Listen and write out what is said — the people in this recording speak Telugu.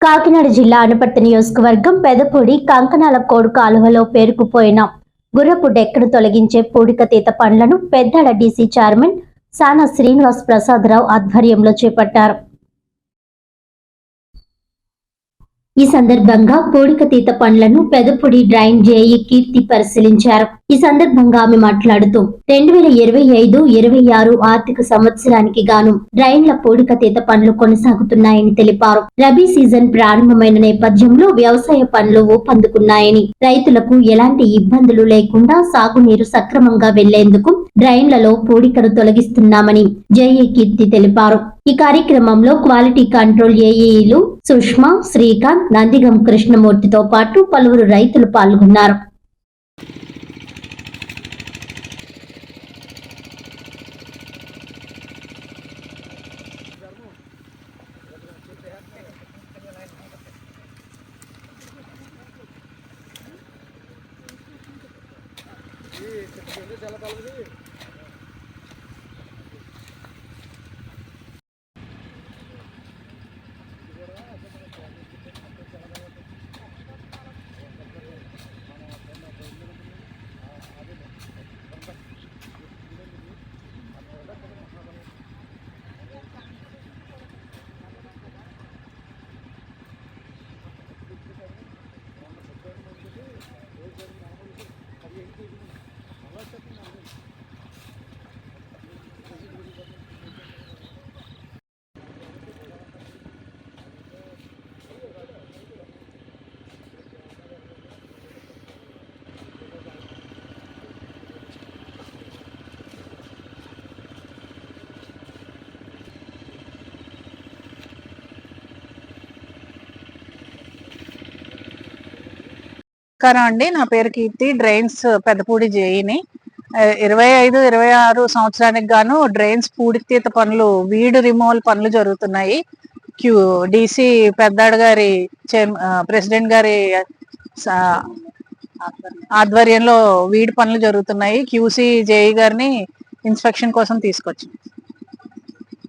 కాకినాడ జిల్లా అనుపర్తి నియోజకవర్గం పెదపూడి కంకణాల కోడు కాలువలో పేరుకుపోయిన గుర్రపు డెక్కను తొలగించే పూడికతీత పనులను పెద్దాడ డీసీ చైర్మన్ సానా శ్రీనివాస్ ప్రసాదరావు ఆధ్వర్యంలో చేపట్టారు. ఈ సందర్భంగా పూడికతీత పనులను పెదపొడి డ్రైన్ జేఈ కీర్తి పరిశీలించారు. ఈ సందర్భంగా ఆమె మాట్లాడుతూ రెండు వేల ఇరవై ఐదు ఇరవై ఆరు ఆర్థిక సంవత్సరానికి గాను డ్రైన్ల పూడికతీత పనులు కొనసాగుతున్నాయని తెలిపారు. రబీ సీజన్ ప్రారంభమైన నేపథ్యంలో వ్యవసాయ పనులు ఊపందుకున్నాయని రైతులకు ఎలాంటి ఇబ్బందులు లేకుండా సాగునీరు సక్రమంగా వెళ్ళేందుకు డ్రైన్లలో పూడికను తొలగిస్తున్నామని జేఏ కీర్తి తెలిపారు. ఈ కార్యక్రమంలో క్వాలిటీ కంట్రోల్ ఏఈలు సుష్మా శ్రీకాంత్ నందిగం కృష్ణమూర్తితో పాటు పలువురు రైతులు పాల్గొన్నారు. నమస్కారం అండి. నా పేరు కీర్తి. డ్రైన్స్ పెద్దపూడి జేఈని. ఇరవై ఐదు ఇరవై ఆరు సంవత్సరానికి గాను డ్రైన్స్ పూడితీత పనులు వీడు రిమూవల్ పనులు జరుగుతున్నాయి. క్యూ డీసీ పెద్దాడు గారి చైర్ ప్రెసిడెంట్ గారి ఆధ్వర్యంలో వీడి పనులు జరుగుతున్నాయి. క్యూసీ జేఈ గారిని ఇన్స్పెక్షన్ కోసం తీసుకొచ్చాం.